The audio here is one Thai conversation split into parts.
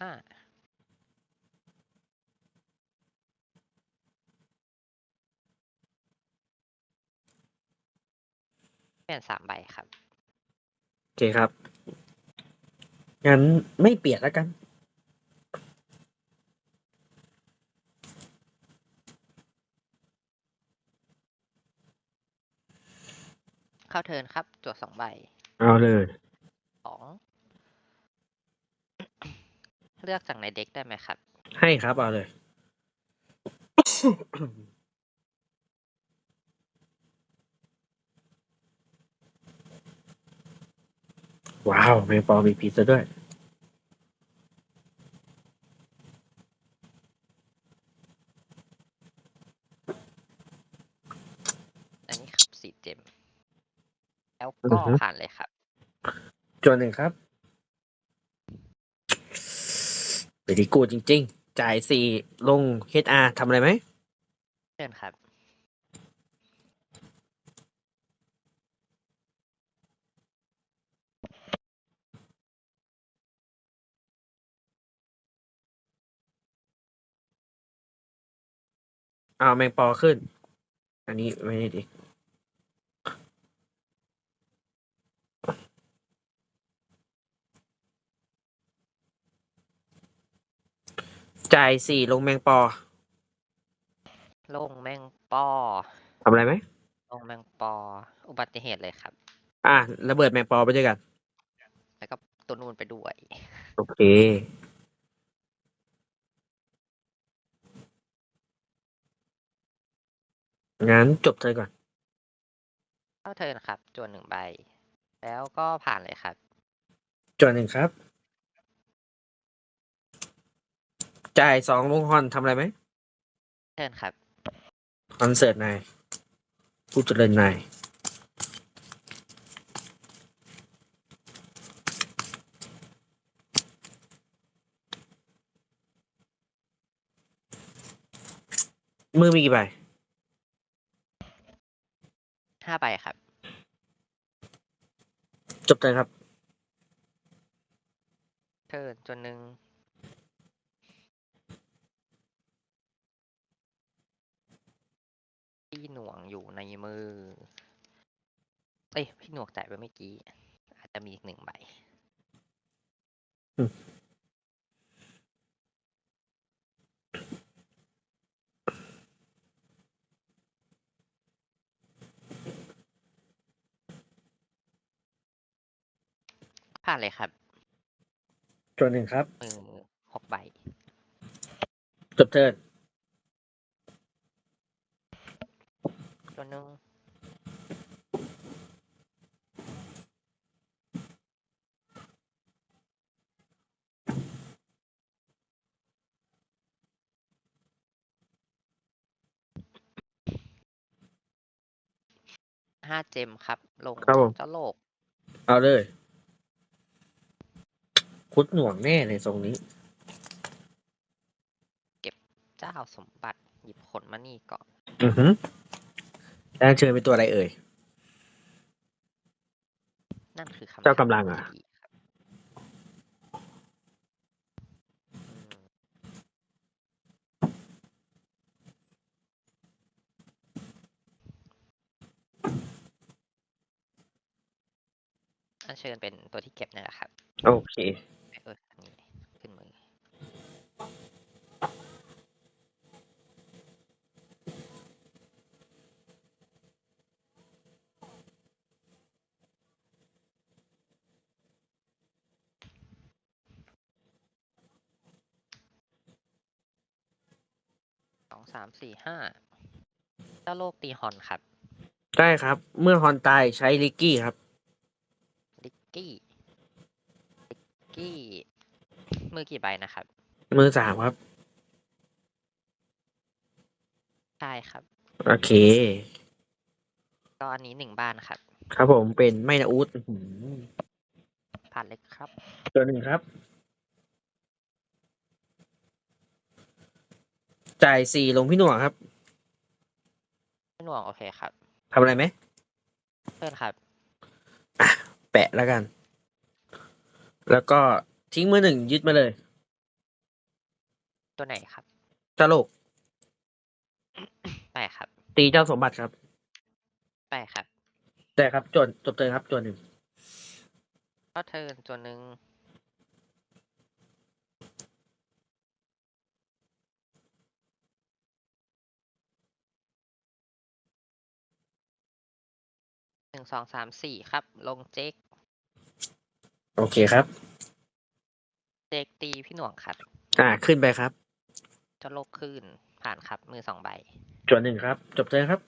ห้าเปลี่ยนสามใบครับ โอเคครับ งั้นไม่เปลี่ยนแล้วกัน เข้าเทิร์นครับ จวดสองใบ เอาเลย สอง เลือกจากในเด็กได้ไหมครับ ให้ครับเอาเลย ว้าวแมงปอมีพิซซ่าด้วย อันนี้ครับสี่เจม แล้วอืก็อฮึ ผ่านเลยครับ จวนหนึ่งครับไป ดีกูจริง ๆ จ่ายสี่ลง HR ทำอะไรไหมเชิญครับ เอาแมงปอขึ้น อันนี้ไม่ได้ดิ จ่ายสี่ลงแมงปอลงแมงปอทำอะไรไหมลงแมงปอ อุบัติเหตุเลยครับ อะระเบิดแมงปอไปด้วยกัน แล้วก็ตัวนูนไปด้วย โอเค งั้นจบเธอก่อนเข้าเทิร์นครับจวนหนึ่งใบ แล้วก็ผ่านเลยครับ จวนหนึ่งครับ จ่ายสองลงฮอนทำอะไรไหมเทิร์นครับ คอนเสิร์ตนายผู้เจริญนายมือมีกี่ใบห้าใบครับ จบเลยครับเทิร์นจวนหนึ่ง พี่หน่วงอยู่ในมือ เอ้ย พี่หน่วงจ่ายไปเมื่อกี้ อาจจะมีอีกหนึ่งใบอืมผ่านเลยครับจวนหนึ่งครับมือหกใบ จบเทิร์น จวนหนึ่งห้าเจมครับ ลงครับผม เจ้าโลก เอาเลย คุดหน่วงแน่เลยทรงนี้ เจ้าสมบัติ หยิบขนมานี่ก่อน อือหือ แล้วเชิญเป็นตัวอะไรเอ่ย นั่นคือคำเจ้ากำถมลังอะที่ดีครับอืมอันเชิญเป็นตัวที่เก็บนี่แหละครับ โอเค เอออันนี้ขึ้นมือ สองสามสี่ห้าเจ้าโลกตีฮอนครับ ได้ครับ เมื่อฮอนตายใช้ลิกกี้ครับ ลิกกี้ ลิกกี้ มือกี่ใบนะครับ มือสามครับ ใช่ครับ โอเค ก็อันนี้หนึ่งบ้านครับ ครับผมเป็นไม่นะอูดอื้อหือผ่านเลยครับ ตัวหนึ่งครับ จ่ายสี่ลงพี่หน่วงครับไม่หน่วงโอเคครับทำอะไรไหมเพื่อนครับแปะแล้วกัน แล้วก็ทิ้งมือหนึ่งยึดมาเลย ตัวไหนครับตลกไปครับตีเจ้าสมบัติครับไปครับ แต่ครับจนจบเติมครับจนหนึ่งก็เทิร์นตัวหนึ่ง นึ่งสองสามสี่ครับ ลงเจ๊กโอเคครับ เจ๊กตีพี่หน่วงครับ อ่าขึ้นไปครับ จะโลกขึ้นผ่านครับ มือสองใบจนหนึ่งครับ จบเติมครับ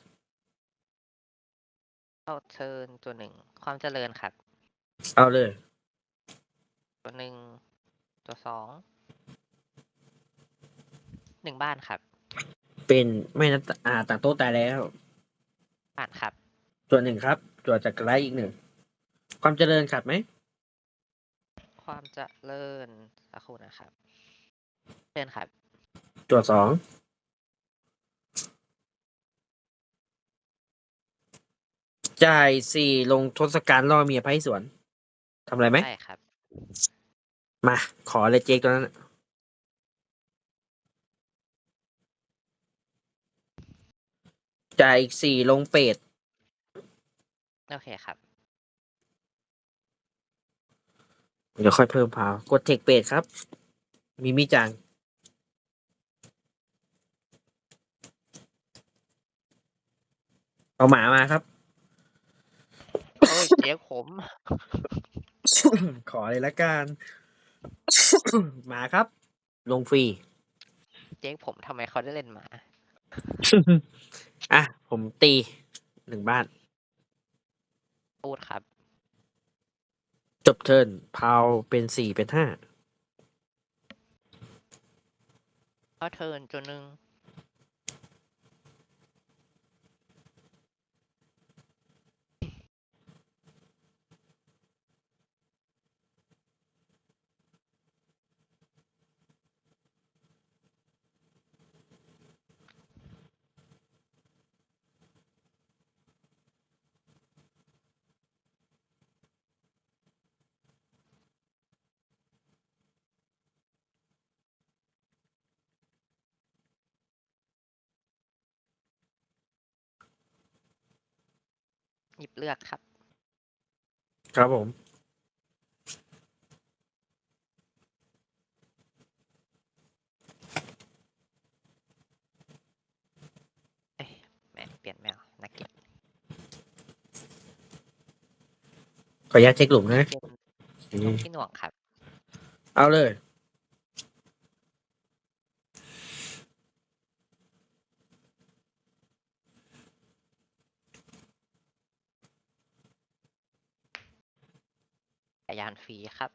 เข้าเทิร์นตัวหนึ่ง ความเจริญครับ เอาเลย ตัวหนึ่งตัวสองหนึ่งบ้านครับ เป็นไม่นัดอ่าต่างโต๊ะตายแล้วผ่านครับส่วนหนึ่งครับ จวดจากไลท์อีกหนึ่ง ความเจริญขัดไหม ความเจริญสักครู่นะครับเชิญครับจวดสองจ่ายสี่ลงทศกัณฐ์ล่อเมียไพ่สวนทำอะไรไหมใช่ครับ มา ขอเลยเจ๊กตัวนั้นน่ะจ่ายอีกสี่ลงเป็ด โอเคครับ เดี๋ยวค่อยเพิ่มพาวกดเทคเป็ดครับ มีมิจัง เอาหมามาครับ โอ้ยเจ๊ผม ขอเลยละกัน หมาครับ ลงฟรี เจ๊ผมทำไมเขาได้เล่นหมา อะ ผมตีหนึ่งบ้าน พูดครับ จบเทิร์นพาวเป็นสี่เป็นห้าก็เทิร์นตัวหนึ่ง หยิบเลือกครับ ครับผม เอ้ยแหมเปลี่ยนแมวนักเกียรติขออนุญาตเช็คหลุมนะ เกมลงที่หน่วงครับ เอาเลย กรยานฟรีครับ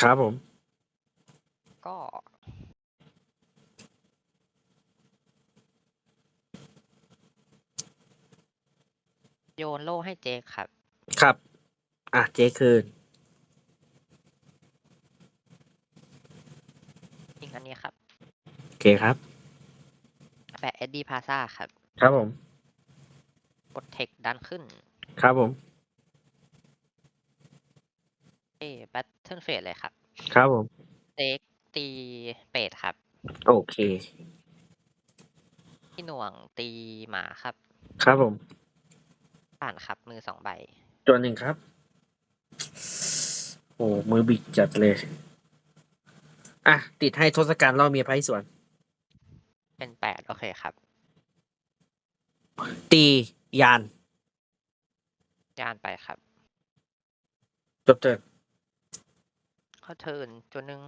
ครับผม ก็ โยนโล่ให้เจคครับ ครับ อะเจ๊คืน ยิงอันนี้ครับโอเคครับ แปะเอ็ดดี้พาซ่าครับ ครับผม กดเทคดันขึ้น ครับผม เอ้แบทเทิลเฟสเลยครับครับผมเจคตีเป็ดครับ โอเค พี่หน่วงตีหมาครับ ครับผมผ่านครับมือสองใบ ตัวหนึ่งครับ โอ้มือบิดจัดเลย อะ ติดให้ทศกัณฐ์ล่อเมียไพ่สวน เป็นแปดโอเคครับ ตียานย่านไปครับ จบเทิร์น เข้าเทินตัวหนึ่ง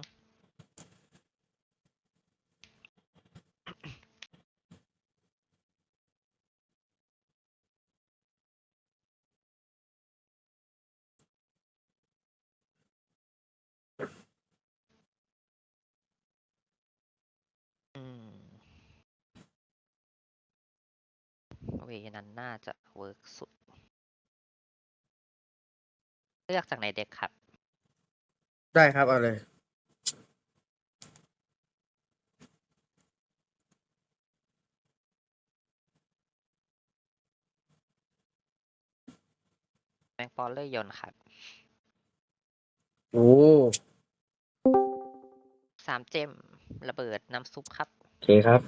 อืมเวนั้นน่าจะเวิร์กสุด เลือกจากในเด็กครับ ได้ครับ เอาเลย แมงปอลเลอร์ยนต์ครับโอ้สามเจมระเบิดน้ำซุปครับ โอเคครับ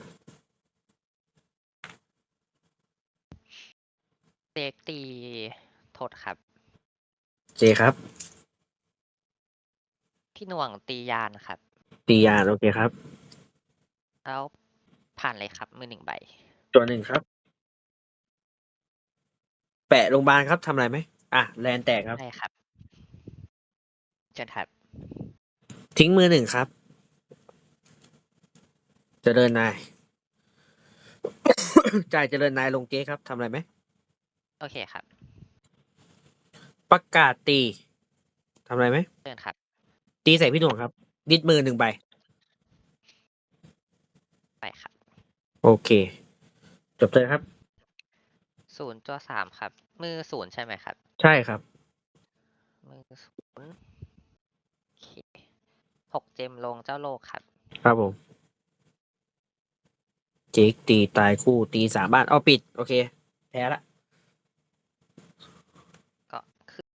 เด็กตีโทษครับ โอเคครับ พี่หน่วงตียานครับ ตียานโอเคครับ แล้วผ่านเลยครับ มือหนึ่งใบ ตัวหนึ่งครับ แปะโรงพยาบาลครับทำอะไรไหมอะแลนแตกครับ ได้ครับเชิญครับ ทิ้งมือหนึ่งครับ เจริญนาย จ่ายเจริญนายลงเก๊ครับทำอะไรไหม โอเคครับ ประกาศตีทำอะไรไหมเชิญครับ ตีใส่พี่หน่วงครับ ดิดมือหนึ่งใบ ไปครับโอเค จบเลยครับ ศูนย์ตัวสามครับ มือศูนย์ใช่ไหมครับ ใช่ครับ มือศูนย์โอเคหกเจมลงเจ้าโลกครับ ครับผม เจ๊กตีตายคู่ตีสามบ้านเอาปิด โอเค แพ้ละ